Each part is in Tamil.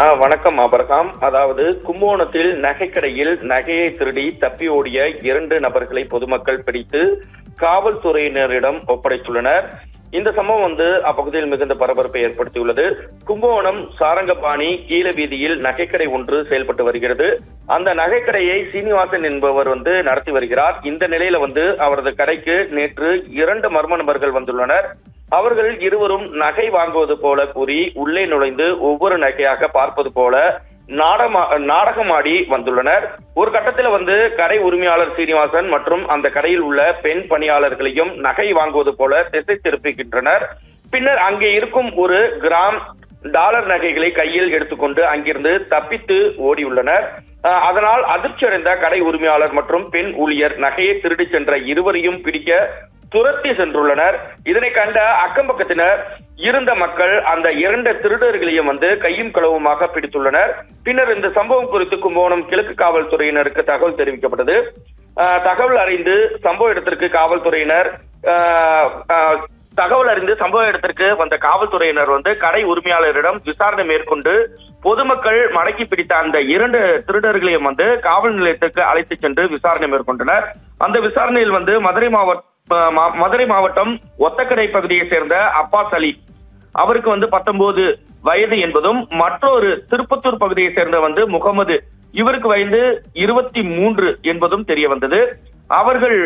ஆ வணக்கம் அபரகாம் அதாவது கும்போணத்தில் நகைக்கடையில் நகையை திருடி தப்பி ஓடிய இரண்டு நபர்களை பொதுமக்கள் பிடித்து காவல்துறையினரிடம் ஒப்படைத்துள்ளனர். இந்த சம்பவம் வந்து அப்பகுதியில் மிகுந்த பரபரப்பை ஏற்படுத்தியுள்ளது. கும்பகோணம் சாரங்கபாணி கீழ வீதியில் நகைக்கடை ஒன்று செயல்பட்டு வருகிறது. அந்த நகைக்கடையை சீனிவாசன் என்பவர் வந்து நடத்தி வருகிறார். இந்த நிலையில வந்து அவரது கடைக்கு நேற்று இரண்டு மர்ம நபர்கள் வந்துள்ளனர். அவர்கள் இருவரும் நகை வாங்குவது போல கூறி உள்ளே நுழைந்து ஒவ்வொரு நகையாக பார்ப்பது போல நாடமா நாடகமாடி வந்துள்ளனர். ஒரு கட்டத்தில் வந்து கடை உரிமையாளர் சீனிவாசன் மற்றும் அந்த கடையில் உள்ள பெண் பணியாளர்களையும் நகை வாங்குவது போல திசை திருப்புகின்றனர். பின்னர் அங்கே இருக்கும் ஒரு கிராம் டாலர் நகைகளை கையில் எடுத்துக்கொண்டு அங்கிருந்து தப்பித்து ஓடியுள்ளனர். அஹ், அதனால் அதிர்ச்சியடைந்த கடை உரிமையாளர் மற்றும் பெண் ஊழியர் நகையை திருடி சென்ற இருவரையும் பிடிக்க துரத்தி சென்றுள்ளனர். இதனை கண்ட அக்கம் பக்கத்தினர் இருந்த மக்கள் அந்த இரண்டு திருடர்களையும் வந்து கையும் களவுமாக பிடித்துள்ளனர். பின்னர் இந்த சம்பவம் குறித்து கும்பகோணம் கிழக்கு காவல்துறையினருக்கு தகவல் தெரிவிக்கப்பட்டது. தகவல் அறிந்து சம்பவ இடத்திற்கு காவல்துறையினர் தகவல் அறிந்து சம்பவ இடத்திற்கு வந்த காவல்துறையினர் வந்து கடை உரிமையாளரிடம் விசாரணை மேற்கொண்டு பொதுமக்கள் மடக்கி பிடித்த அந்த இரண்டு திருடர்களையும் வந்து காவல் நிலையத்திற்கு அழைத்து சென்று விசாரணை மேற்கொண்டனர். அந்த விசாரணையில் வந்து மதுரை மாவட்ட மதுரை மாவட்டம் ஒத்தக்கடை பகுதியை சேர்ந்த அப்பாஸ் அலி அவருக்கு வந்து பத்தொன்பது வயது என்பதும் மற்றொரு திருப்பத்தூர் பகுதியை சேர்ந்த வந்து முகமது. இவருக்கு வயது இருபத்தி மூன்று என்பதும் தெரிய வந்தது. அவர்கள்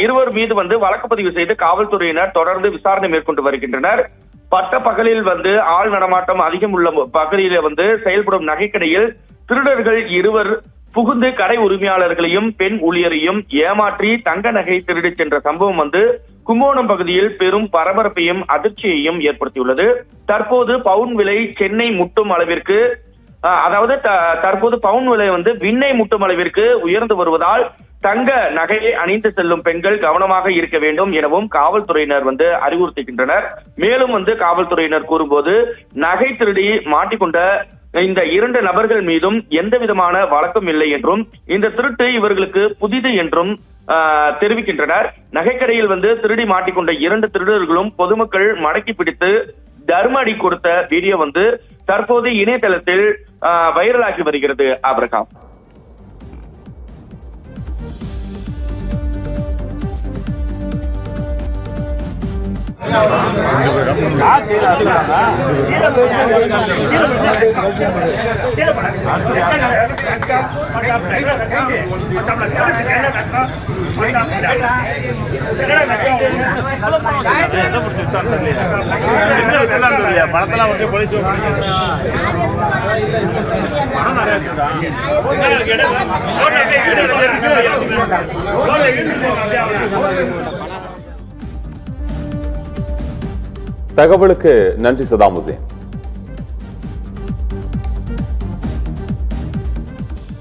இருவர் மீது வந்து வழக்கு பதிவு செய்து காவல்துறையினர் தொடர்ந்து விசாரணை மேற்கொண்டு வருகின்றனர். பட்ட பகலில் வந்து ஆள் நடமாட்டம் அதிகம் உள்ள பகுதியில வந்து செயல்படும் நகைக்கடையில் திருடர்கள் இருவர் புகுந்து கடை உரிமையாளர்களையும் பெண் ஊழியரையும் ஏமாற்றி தங்க நகை திருடிச் சென்ற சம்பவம் வந்து கும்போணம் பகுதியில் பெரும் பரபரப்பையும் அதிர்ச்சியையும் ஏற்படுத்தியுள்ளது. தற்போது பவுன் விலை சென்னை முட்டும் அளவிற்கு அதாவது த- தற்போது பவுன் விலை வந்து விண்ணை முட்டும் அளவிற்கு உயர்ந்து வருவதால் தங்க நகையை அணிந்து செல்லும் பெண்கள் கவனமாக இருக்க வேண்டும் எனவும் காவல்துறையினர் வந்து அறிவுறுத்துகின்றனர். மேலும் வந்து காவல்துறையினர் கூறும்போது நகை திருடி மாட்டிக்கொண்ட இந்த இரண்டு நபர்கள் மீதும் எந்த விதமான வழக்கம் இல்லை என்றும் இந்த திருட்டு இவர்களுக்கு புதிது என்றும் ஆஹ், தெரிவிக்கின்றனர். நகைக்கடையில் வந்து திருடி மாட்டிக்கொண்ட இரண்டு திருடர்களும் பொதுமக்கள் மடக்கி பிடித்து தர்ம அடி கொடுத்த வீடியோ வந்து தற்போது இணையதளத்தில் ஆஹ், வைரலாகி வருகிறது ஆபிரகாம். படத்தெல்லாம் வந்து போலீஸ் பணம் நிறைய இருக்குதா? தகவலுக்கு நன்றி சதாம் ஹுசேன்.